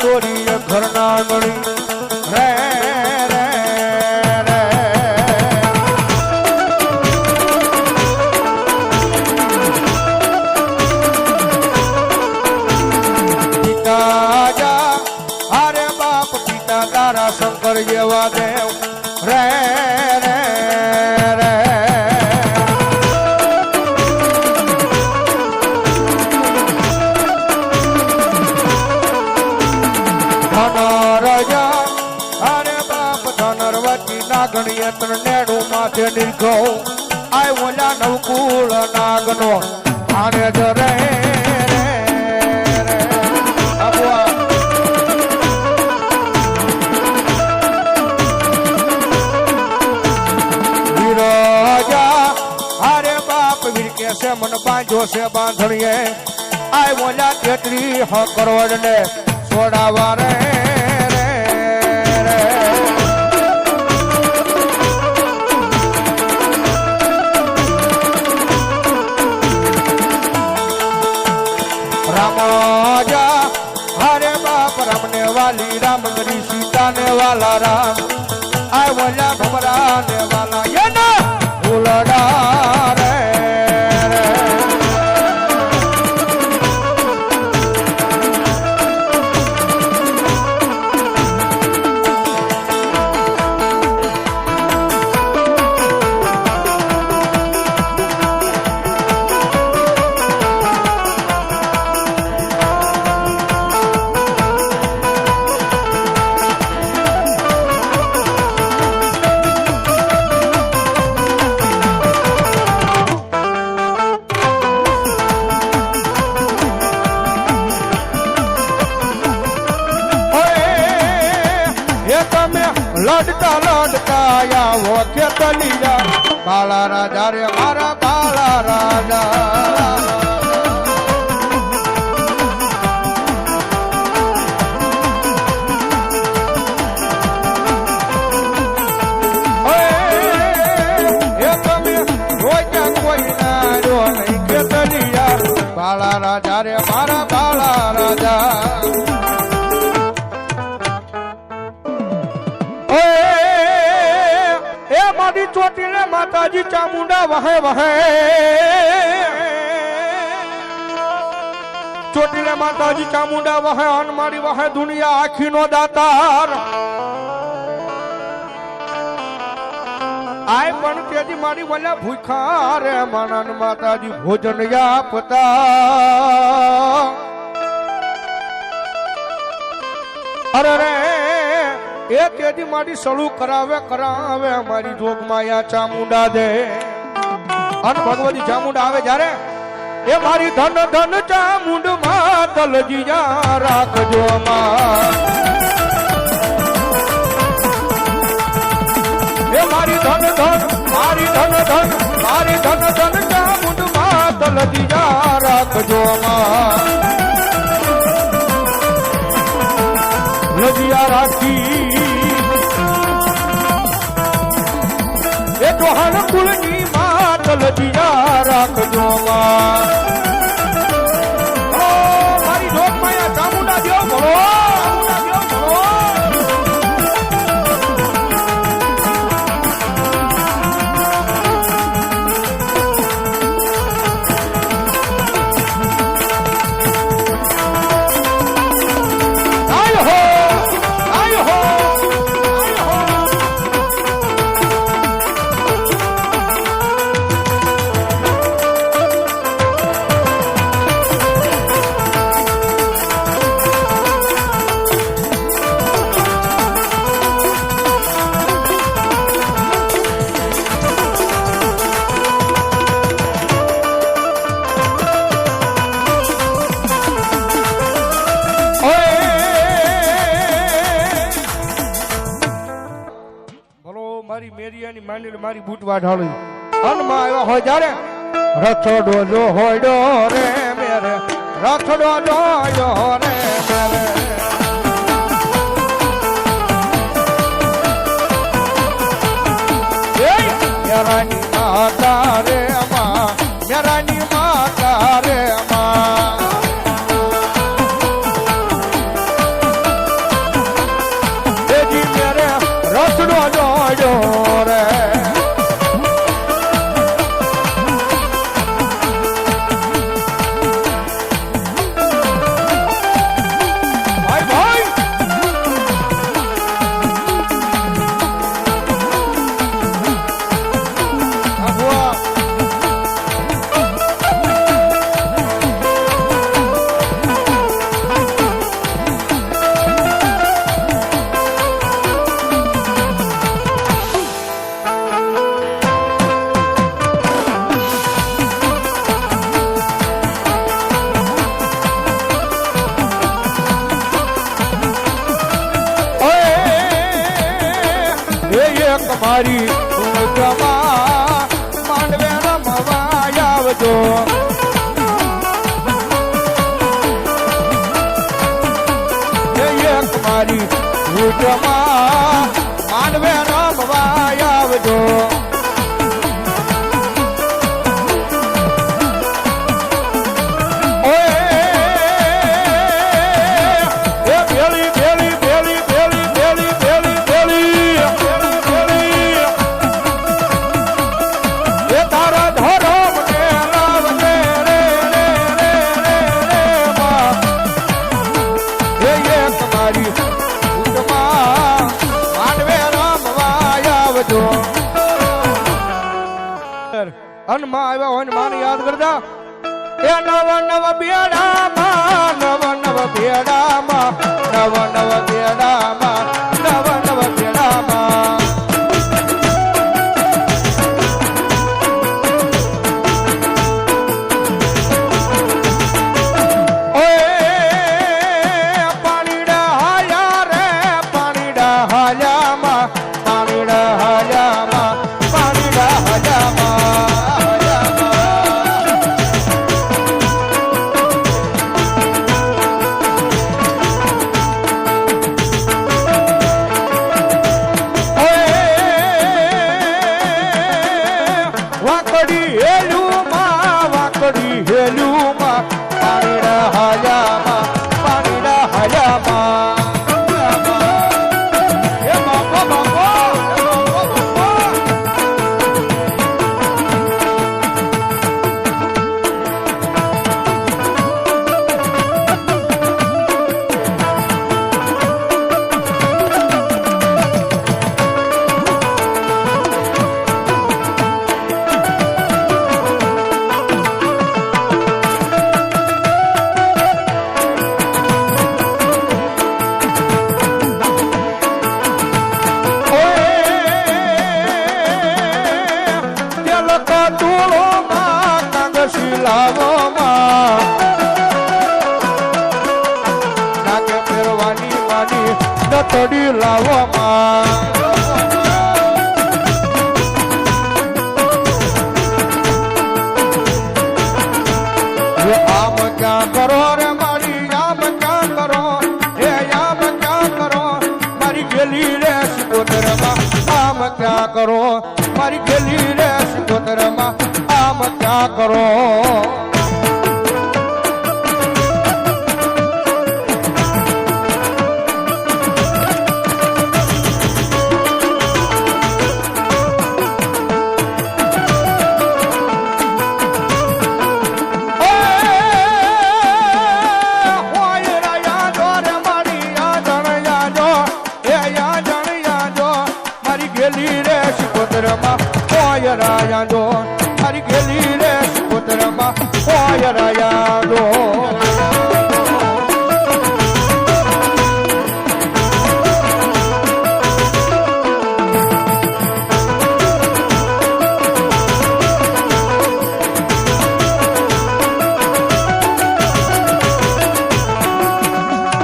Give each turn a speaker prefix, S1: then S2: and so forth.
S1: તોરી ઘરના ગણી રે રે રે. પિતા જા અરે તારા શંકર જેવા દેવ. રે રે. નેડું માથે નિર્ગો આય ઓલા નવકુળ નાગનો. આને જ રે રે રે. અબુઆ વિરાજા અરે બાપ વીર કે છે મન બાંધો છે બાંધણીએ. આય બોલ્યા તેત્રી હ કરોડ ને છોડાવા રે, રામાજા હરે બાપ રમને વાલી રામ ગરી સીતા ને વાલા રામ આવ્યા ભમરા ને વાલા એના ઉલડા રે. કે તલિયા બાળા રાજા રે મારા બાળા રાજા. બાળા રાજા રે મારા બાળા રાજા. માતાજી ચામુંડા વહે વહે. ચોટીને માતાજી ચામુંડા વહે અનમારી વહે, દુનિયા આખીનો દાતાર. આય પણ તેથી મારી વલ્યા ભૂખા રે, માનન માતાજી ભોજન આપતા. અરે રે એ તેથી મારી સળુ કરાવે કરાવે, મારી જોગ માયા ચામુંડા દે. અન ભગવતી ચામુંડા આવે જ્યારે? એ મારી ધન ધન ચામુંડમાં તલજીયા રાખજો માં એ મારી ધન ધન, મારી ધન ધન, મારી ધન ધન ચામુંડમાં તલજીયા રાખજો માં ચૌહાણ કુળની માત લજિયા રાખજો માં મારી મેરિયાની માંડી મારી બૂટવા ઢાળી હનમાં આવ્યા હોય જ્યારે રથડો જો હોયડો રે મેરે. રથડો જોયો રે મેરે. મારી ઊંઘમાં માંડવે રમવા આવજો. એક મારી ઊંઘમાં માંડવે રમવા આવજો. જો અનમાં આવ્યા હોય માને યાદ કરતા, એ નવ નવ બેડામાં, નવ નવ બેડામાં, નવ નવ બેડામાં, નવ નવ બેડામાં. Hello. કરો. મારી ખેલી રે સુગોતરમાં આમ ક્યાં કરો.